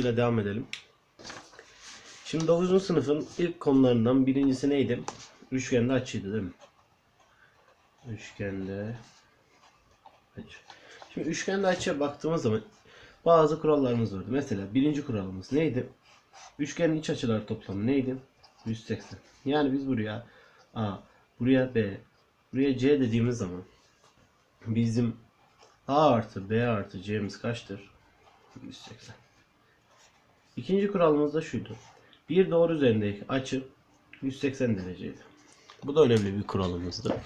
ile devam edelim. Şimdi 9. sınıfın ilk konularından birincisi neydi? Üçgende açıydı değil mi? Üçgende açı. Şimdi üçgende açıya baktığımız zaman bazı kurallarımız vardı. Mesela birinci kuralımız neydi? Üçgenin iç açıları toplamı neydi? 180. Yani biz buraya A, buraya B, buraya C dediğimiz zaman bizim A artı B artı C'miz kaçtır? 180. İkinci kuralımız da şuydu. Bir doğru üzerindeki açı 180 dereceydi. Bu da önemli bir kuralımızdı.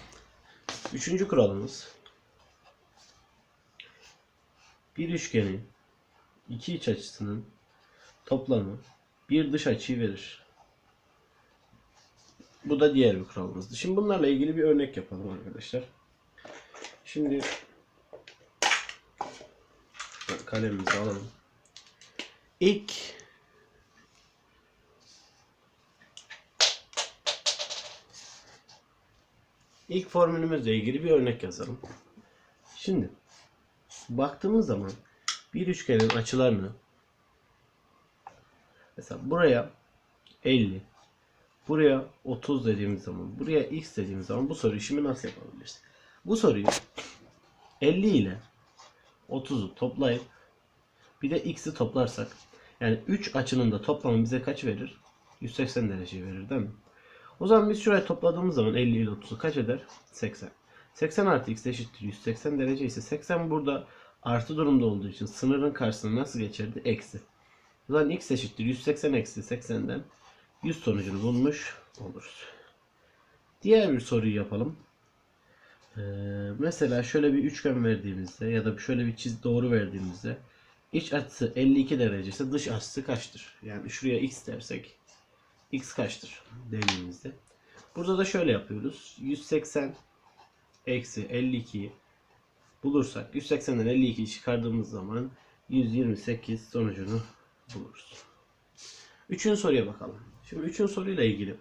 Üçüncü kuralımız bir üçgenin iki iç açısının toplamı bir dış açıyı verir. Bu da diğer bir kuralımızdı. Şimdi bunlarla ilgili bir örnek yapalım arkadaşlar. Şimdi kalemimizi alalım. İlk ilk formülümüzle ilgili bir örnek yazalım. Şimdi baktığımız zaman bir üçgenin açılarını mesela buraya 50 buraya 30 dediğimiz zaman buraya x dediğimiz zaman bu soru işimi nasıl yapabiliriz? Bu soruyu 50 ile 30'u toplayıp bir de x'i toplarsak yani 3 açının da toplamı bize kaç verir? 180 derece verir değil mi? O zaman biz şuraya topladığımız zaman 50 ile 30'u kaç eder? 80. 80 artı x eşittir 180 derece ise 80 burada artı durumda olduğu için sınırın karşısına nasıl geçerdi? Eksi. O zaman x eşittir 180 eksi 80'den 100 sonucunu bulmuş oluruz. Diğer bir soruyu yapalım. Ee, mesela şöyle bir üçgen verdiğimizde ya da şöyle bir çiz doğru verdiğimizde iç açısı 52 derece ise dış açısı kaçtır? Yani şuraya x dersek x kaçtır dediğimizde. Burada da şöyle yapıyoruz. 180 eksi 52'yi bulursak 180'den 52'yi çıkardığımız zaman 128 sonucunu buluruz. Üçüncü soruya bakalım. Şimdi üçüncü soruyla ilgili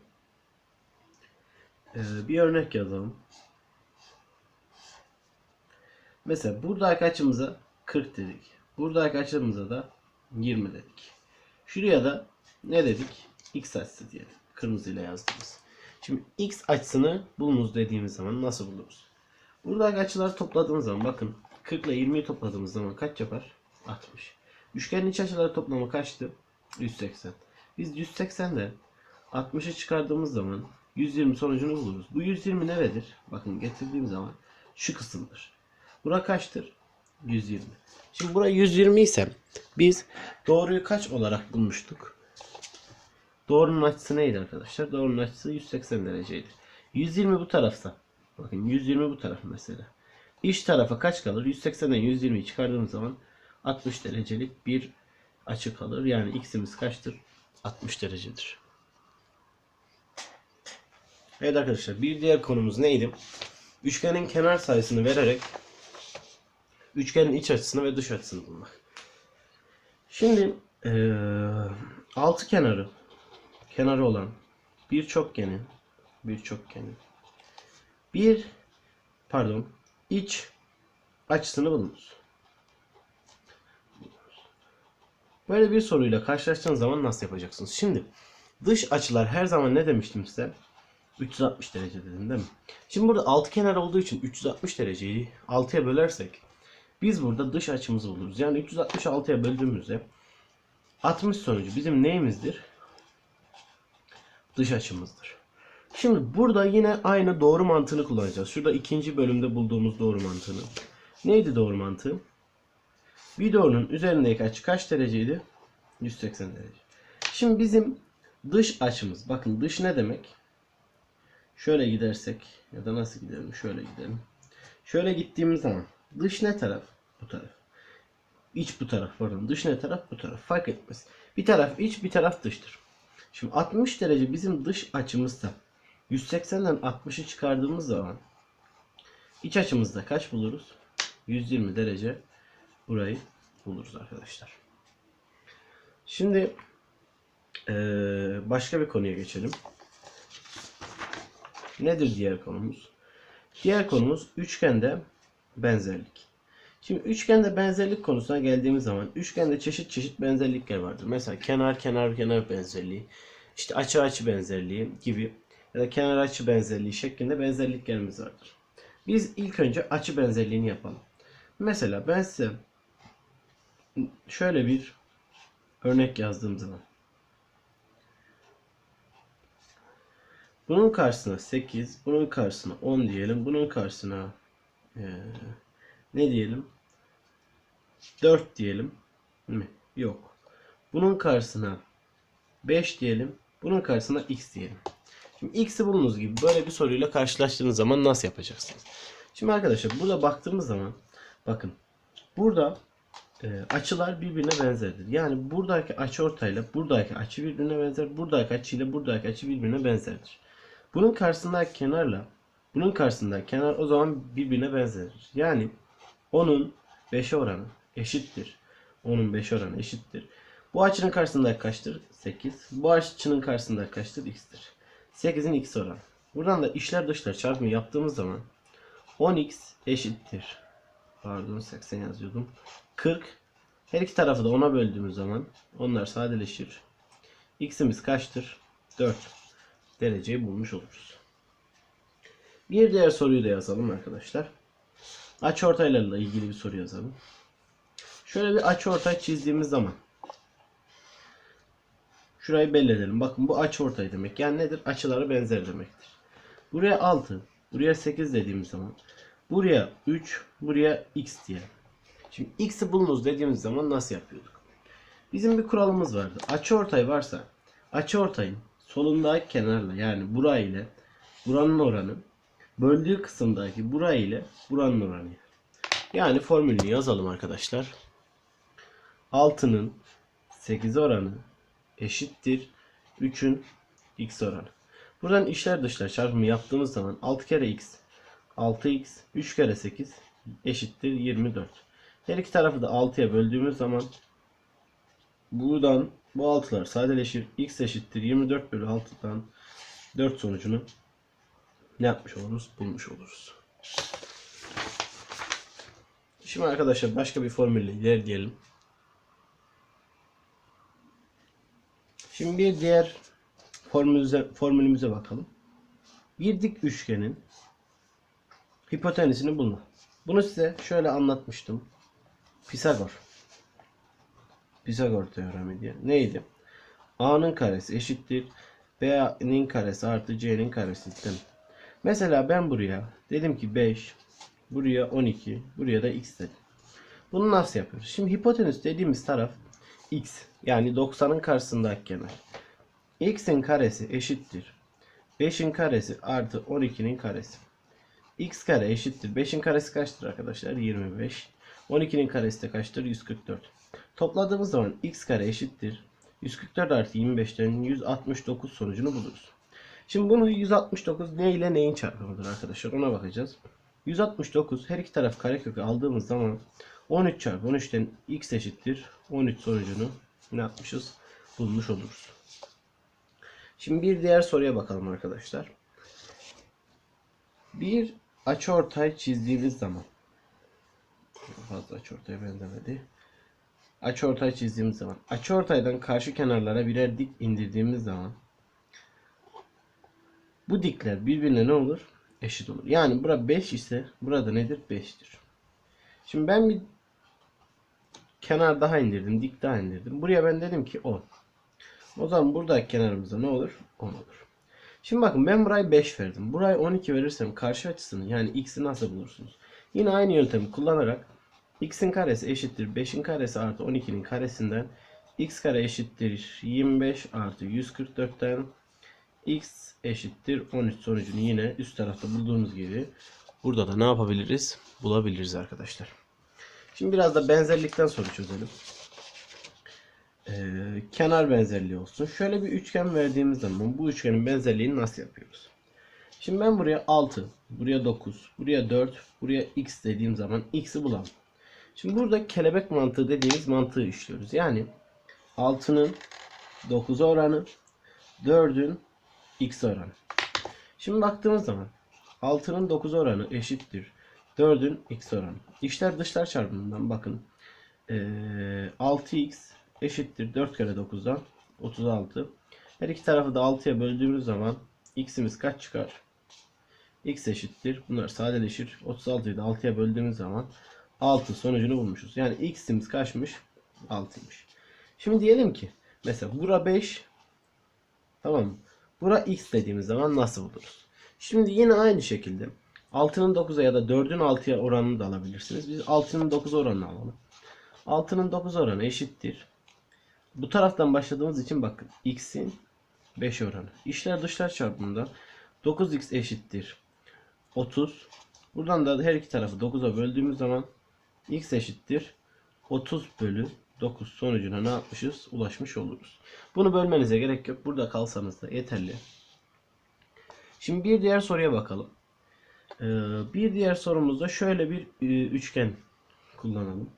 bir örnek yazalım. Mesela buradaki açımıza 40 dedik. Buradaki açımıza da 20 dedik. Şuraya da ne dedik? X açısı diyelim. Kırmızıyla yazdığımız. Şimdi X açısını bulunuz dediğimiz zaman nasıl buluruz? Buradaki açıları topladığımız zaman bakın 40 ile 20'yi topladığımız zaman kaç yapar? 60. Üçgenin iç açıları toplamı kaçtı? 180. Biz 180'den 60'ı çıkardığımız zaman 120 sonucunu buluruz. Bu 120 neredir? Bakın getirdiğim zaman şu kısımdır. Bura kaçtır? 120. Şimdi bura 120 ise biz doğruyu kaç olarak bulmuştuk? Doğrunun açısı neydi arkadaşlar? Doğrunun açısı 180 dereceydi. 120 bu tarafta. Bakın 120 bu taraf mesela. İç tarafa kaç kalır? 180'den 120'yi çıkardığımız zaman 60 derecelik bir açı kalır. Yani x'imiz kaçtır? 60 derecedir. Evet arkadaşlar bir diğer konumuz neydi? Üçgenin kenar sayısını vererek üçgenin iç açısını ve dış açısını bulmak. Şimdi eee altı kenarı kenarı olan bir çokgenin bir çokgenin bir pardon iç açısını bulunuz. Böyle bir soruyla karşılaştığınız zaman nasıl yapacaksınız? Şimdi dış açılar her zaman ne demiştim size? 360 derece dedim değil mi? Şimdi burada altı kenar olduğu için 360 dereceyi 6'ya bölersek biz burada dış açımızı buluruz. Yani 366'ya böldüğümüzde 60 sonucu bizim neyimizdir? Dış açımızdır. Şimdi burada yine aynı doğru mantığını kullanacağız. Şurada ikinci bölümde bulduğumuz doğru mantığını. Neydi doğru mantığı? Doğrunun üzerindeki açı kaç dereceydi? 180 derece. Şimdi bizim dış açımız. Bakın dış ne demek? Şöyle gidersek ya da nasıl gidelim? Şöyle gidelim. Şöyle gittiğimiz zaman dış ne taraf? Bu taraf. İç bu taraf pardon. Dış ne taraf? Bu taraf. Fark etmez. Bir taraf iç bir taraf dıştır. Şimdi 60 derece bizim dış açımızda 180'den 60'ı çıkardığımız zaman iç açımızda kaç buluruz? 120 derece burayı buluruz arkadaşlar. Şimdi başka bir konuya geçelim. Nedir diğer konumuz? Diğer konumuz üçgende benzerlik. Şimdi üçgende benzerlik konusuna geldiğimiz zaman üçgende çeşit çeşit benzerlikler vardır. Mesela kenar kenar kenar benzerliği, işte açı açı benzerliği gibi ya da kenar açı benzerliği şeklinde benzerliklerimiz vardır. Biz ilk önce açı benzerliğini yapalım. Mesela ben size şöyle bir örnek yazdığım zaman bunun karşısına 8, bunun karşısına 10 diyelim. Bunun karşısına eee, ne diyelim? 4 diyelim mi? Yok. Bunun karşısına 5 diyelim. Bunun karşısına x diyelim. Şimdi x'i bulunuz gibi böyle bir soruyla karşılaştığınız zaman nasıl yapacaksınız? Şimdi arkadaşlar burada baktığımız zaman bakın burada e, açılar birbirine benzerdir. Yani buradaki açı ortayla buradaki açı birbirine benzer. Buradaki açı ile buradaki açı birbirine benzerdir. Bunun karşısındaki kenarla bunun karşısındaki kenar o zaman birbirine benzerdir. Yani onun 5'e oranı eşittir. Onun 5 oranı eşittir. Bu açının karşısındaki kaçtır? 8. Bu açının karşısındaki kaçtır? X'tir. 8'in x oranı. Buradan da işler dışlar çarpımı yaptığımız zaman 10x eşittir. Pardon 80 yazıyordum. 40. Her iki tarafı da 10'a böldüğümüz zaman onlar sadeleşir. X'imiz kaçtır? 4 dereceyi bulmuş oluruz. Bir diğer soruyu da yazalım arkadaşlar. Açıortaylarla ilgili bir soru yazalım. Şöyle bir açıortay çizdiğimiz zaman şurayı belli edelim. Bakın bu açıortay demek. Yani nedir? Açıları benzer demektir. Buraya 6, buraya 8 dediğimiz zaman buraya 3, buraya x diyelim. Şimdi x'i bulunuz dediğimiz zaman nasıl yapıyorduk? Bizim bir kuralımız vardı. Açıortay varsa açıortayın solundaki kenarla yani bura ile buranın oranı böldüğü kısımdaki bura ile buranın oranı. Yani formülünü yazalım arkadaşlar. 6'nın 8 oranı eşittir 3'ün x oranı. Buradan işler dışlar çarpımı yaptığımız zaman 6 kere x 6x 3 kere 8 eşittir 24. Her iki tarafı da 6'ya böldüğümüz zaman buradan bu 6'lar sadeleşir. x eşittir 24 bölü 6'dan 4 sonucunu ne yapmış oluruz? Bulmuş oluruz. Şimdi arkadaşlar başka bir formülle ilerleyelim. Şimdi bir diğer formülümüze, formülümüze bakalım. Bir dik üçgenin hipotenüsünü bulma. Bunu size şöyle anlatmıştım. Pisagor. Pisagor teoremi diye. Neydi? A'nın karesi eşittir B'nin karesi artı C'nin karesi değil mi? Mesela ben buraya dedim ki 5, buraya 12, buraya da x dedim. Bunu nasıl yapıyoruz? Şimdi hipotenüs dediğimiz taraf x. Yani 90'ın karşısındaki kenar. x'in karesi eşittir. 5'in karesi artı 12'nin karesi. x kare eşittir. 5'in karesi kaçtır arkadaşlar? 25. 12'nin karesi de kaçtır? 144. Topladığımız zaman x kare eşittir. 144 artı 25'ten 169 sonucunu buluruz. Şimdi bunu 169 ne ile neyin çarpımıdır arkadaşlar ona bakacağız. 169 her iki taraf karekökü aldığımız zaman 13 çarpı 13'ten x eşittir 13 sonucunu ne yapmışız? Bulmuş oluruz. Şimdi bir diğer soruya bakalım arkadaşlar. Bir açıortay çizdiğimiz zaman fazla açıortaya benzemedi. Açıortay çizdiğimiz zaman açıortaydan karşı kenarlara birer dik indirdiğimiz zaman bu dikler birbirine ne olur? Eşit olur. Yani bura 5 ise burada nedir? 5'tir. Şimdi ben bir kenar daha indirdim. Dik daha indirdim. Buraya ben dedim ki 10. O zaman buradaki kenarımıza ne olur? 10 olur. Şimdi bakın ben burayı 5 verdim. Burayı 12 verirsem karşı açısını yani x'i nasıl bulursunuz? Yine aynı yöntemi kullanarak x'in karesi eşittir 5'in karesi artı 12'nin karesinden x kare eşittir 25 artı 144'ten x eşittir 13 sonucunu yine üst tarafta bulduğumuz gibi burada da ne yapabiliriz? Bulabiliriz arkadaşlar. Şimdi biraz da benzerlikten soru çözelim. Ee, kenar benzerliği olsun. Şöyle bir üçgen verdiğimiz zaman bu üçgenin benzerliğini nasıl yapıyoruz? Şimdi ben buraya 6, buraya 9, buraya 4, buraya x dediğim zaman x'i bulalım. Şimdi burada kelebek mantığı dediğimiz mantığı işliyoruz. Yani 6'nın 9'a oranı, 4'ün x oranı. Şimdi baktığımız zaman 6'nın 9 oranı eşittir. 4'ün x oranı. İçler dışlar çarpımından bakın. Ee, 6x eşittir 4 kere 9'dan 36. Her iki tarafı da 6'ya böldüğümüz zaman x'imiz kaç çıkar? x eşittir. Bunlar sadeleşir. 36'yı da 6'ya böldüğümüz zaman 6 sonucunu bulmuşuz. Yani x'imiz kaçmış? 6'ymış. Şimdi diyelim ki mesela bura 5 tamam mı? Bura x dediğimiz zaman nasıl buluruz? Şimdi yine aynı şekilde 6'nın 9'a ya da 4'ün 6'ya oranını da alabilirsiniz. Biz 6'nın 9 oranını alalım. 6'nın 9 oranı eşittir. Bu taraftan başladığımız için bakın x'in 5 oranı. İşler dışlar çarpımından 9x eşittir 30. Buradan da her iki tarafı 9'a böldüğümüz zaman x eşittir 30 bölü 9 sonucuna ne yapmışız? Ulaşmış oluruz. Bunu bölmenize gerek yok. Burada kalsanız da yeterli. Şimdi bir diğer soruya bakalım. Ee, bir diğer sorumuzda şöyle bir e, üçgen kullanalım.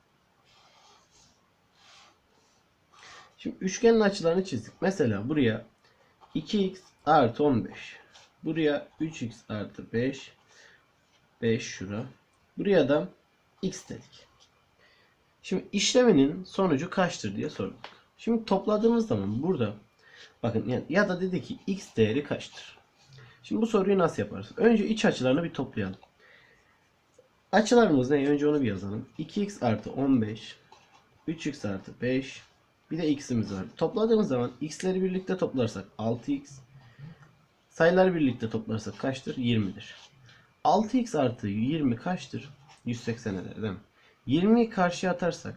Şimdi üçgenin açılarını çizdik. Mesela buraya 2x artı 15. Buraya 3x artı 5. 5 şura. Buraya da x dedik. Şimdi işleminin sonucu kaçtır diye sorduk. Şimdi topladığımız zaman burada bakın yani ya da dedi ki x değeri kaçtır? Şimdi bu soruyu nasıl yaparız? Önce iç açılarını bir toplayalım. Açılarımız ne? Önce onu bir yazalım. 2x artı 15 3x artı 5 bir de x'imiz var. Topladığımız zaman x'leri birlikte toplarsak 6x sayıları birlikte toplarsak kaçtır? 20'dir. 6x artı 20 kaçtır? 180 eder değil mi? 20'yi karşıya atarsak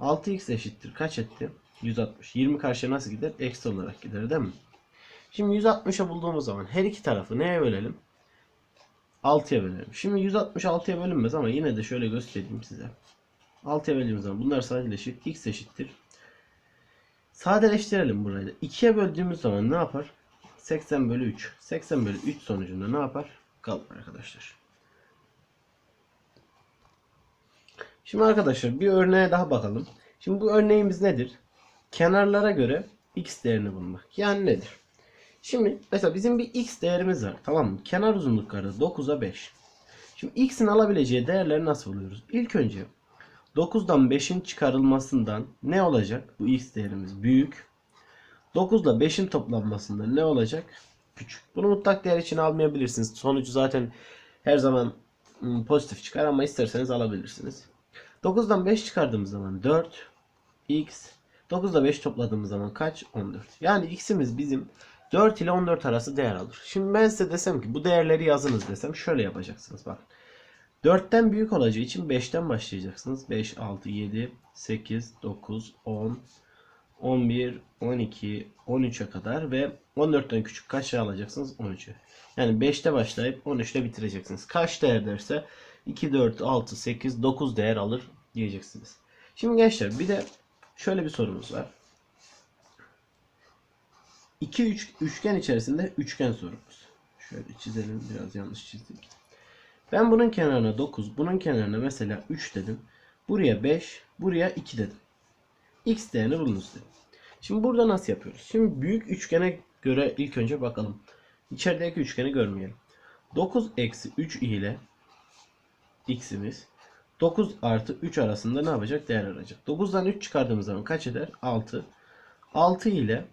6x eşittir. Kaç etti? 160. 20 karşıya nasıl gider? Eksi olarak gider değil mi? Şimdi 160'a bulduğumuz zaman her iki tarafı neye bölelim? 6'ya bölelim. Şimdi 160 6'ya bölünmez ama yine de şöyle göstereyim size. 6'ya böldüğümüz zaman bunlar sadeleşir. x eşittir. Sadeleştirelim burayı da. 2'ye böldüğümüz zaman ne yapar? 80 bölü 3. 80 bölü 3 sonucunda ne yapar? Kalır arkadaşlar. Şimdi arkadaşlar bir örneğe daha bakalım. Şimdi bu örneğimiz nedir? Kenarlara göre x değerini bulmak. Yani nedir? Şimdi mesela bizim bir x değerimiz var. Tamam mı? Kenar uzunlukları 9'a 5. Şimdi x'in alabileceği değerleri nasıl buluyoruz? İlk önce 9'dan 5'in çıkarılmasından ne olacak? Bu x değerimiz büyük. 9 ile 5'in toplanmasından ne olacak? Küçük. Bunu mutlak değer için almayabilirsiniz. Sonucu zaten her zaman ım, pozitif çıkar ama isterseniz alabilirsiniz. 9'dan 5 çıkardığımız zaman 4 x 9 ile 5 topladığımız zaman kaç? 14. Yani x'imiz bizim 4 ile 14 arası değer alır. Şimdi ben size desem ki bu değerleri yazınız desem şöyle yapacaksınız bak. 4'ten büyük olacağı için 5'ten başlayacaksınız. 5, 6, 7, 8, 9, 10, 11, 12, 13'e kadar ve 14'ten küçük kaç alacaksınız? 13'e. Yani 5'te başlayıp 13'te bitireceksiniz. Kaç değer derse 2, 4, 6, 8, 9 değer alır diyeceksiniz. Şimdi gençler bir de şöyle bir sorumuz var. İki üç, üçgen içerisinde üçgen sorumuz. Şöyle çizelim. Biraz yanlış çizdik. Ben bunun kenarına 9, bunun kenarına mesela 3 dedim. Buraya 5, buraya 2 dedim. X değerini bulunuz dedim. Şimdi burada nasıl yapıyoruz? Şimdi büyük üçgene göre ilk önce bakalım. İçerideki üçgeni görmeyelim. 9 eksi 3 ile x'imiz 9 artı 3 arasında ne yapacak? Değer arayacak. 9'dan 3 çıkardığımız zaman kaç eder? 6. 6 ile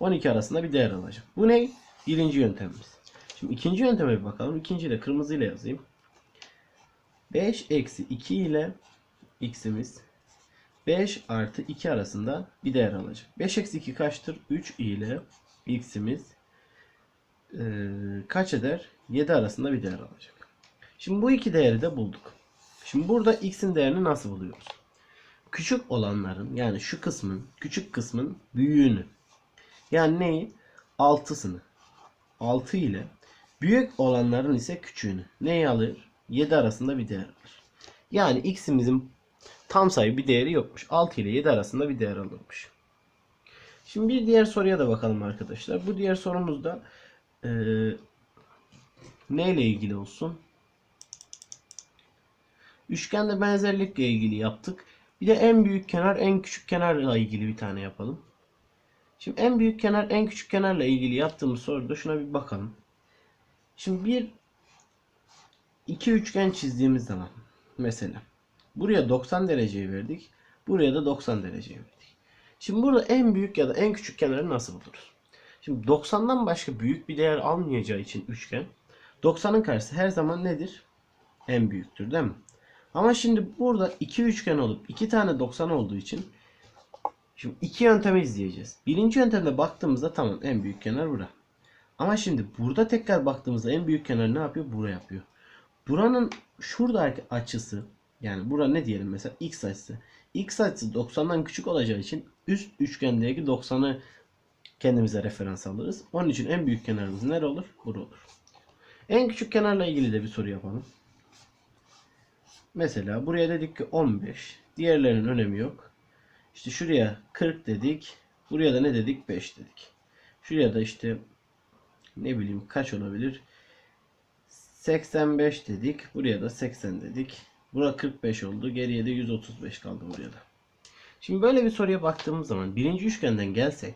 12 arasında bir değer alacak. Bu ne? Birinci yöntemimiz. Şimdi ikinci yönteme bir bakalım. İkinciyi de kırmızıyla yazayım. 5 eksi 2 ile x'imiz 5 artı 2 arasında bir değer alacak. 5 eksi 2 kaçtır? 3 ile x'imiz eee, kaç eder? 7 arasında bir değer alacak. Şimdi bu iki değeri de bulduk. Şimdi burada x'in değerini nasıl buluyoruz? Küçük olanların yani şu kısmın küçük kısmın büyüğünü yani neyi? 6'sını 6 ile büyük olanların ise küçüğünü neyi alır? 7 arasında bir değer alır. Yani x'imizin tam sayı bir değeri yokmuş. 6 ile 7 arasında bir değer alırmış. Şimdi bir diğer soruya da bakalım arkadaşlar. Bu diğer sorumuzda eee neyle ilgili olsun? Üçgende benzerlikle ilgili yaptık. Bir de en büyük kenar en küçük kenarla ilgili bir tane yapalım. Şimdi en büyük kenar en küçük kenarla ilgili yaptığımız soruda şuna bir bakalım. Şimdi bir iki üçgen çizdiğimiz zaman mesela buraya 90 dereceyi verdik. Buraya da 90 dereceyi verdik. Şimdi burada en büyük ya da en küçük kenarı nasıl buluruz? Şimdi 90'dan başka büyük bir değer almayacağı için üçgen 90'ın karşısı her zaman nedir? En büyüktür değil mi? Ama şimdi burada iki üçgen olup iki tane 90 olduğu için şimdi iki yöntemi izleyeceğiz. Birinci yöntemde baktığımızda tamam en büyük kenar bura. Ama şimdi burada tekrar baktığımızda en büyük kenar ne yapıyor? Bura yapıyor. Buranın şuradaki açısı yani bura ne diyelim mesela x açısı. X açısı 90'dan küçük olacağı için üst üçgendeki 90'ı kendimize referans alırız. Onun için en büyük kenarımız nere olur? Bura olur. En küçük kenarla ilgili de bir soru yapalım. Mesela buraya dedik ki 15. Diğerlerinin önemi yok. İşte şuraya 40 dedik. Buraya da ne dedik? 5 dedik. Şuraya da işte ne bileyim kaç olabilir? 85 dedik. Buraya da 80 dedik. Bura 45 oldu. Geriye de 135 kaldı buraya da. Şimdi böyle bir soruya baktığımız zaman birinci üçgenden gelsek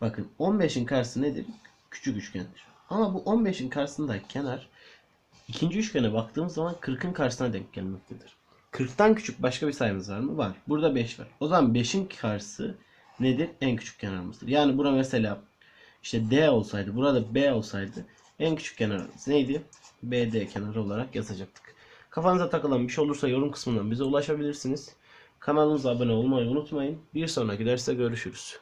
bakın 15'in karşısı nedir? Küçük üçgendir. Ama bu 15'in karşısındaki kenar ikinci üçgene baktığımız zaman 40'ın karşısına denk gelmektedir. 40'tan küçük başka bir sayımız var mı? Var. Burada 5 var. O zaman 5'in karşısı nedir? En küçük kenarımızdır. Yani bura mesela işte D olsaydı, burada B olsaydı en küçük kenarımız neydi? BD kenarı olarak yazacaktık. Kafanıza takılan bir şey olursa yorum kısmından bize ulaşabilirsiniz. Kanalımıza abone olmayı unutmayın. Bir sonraki derste görüşürüz.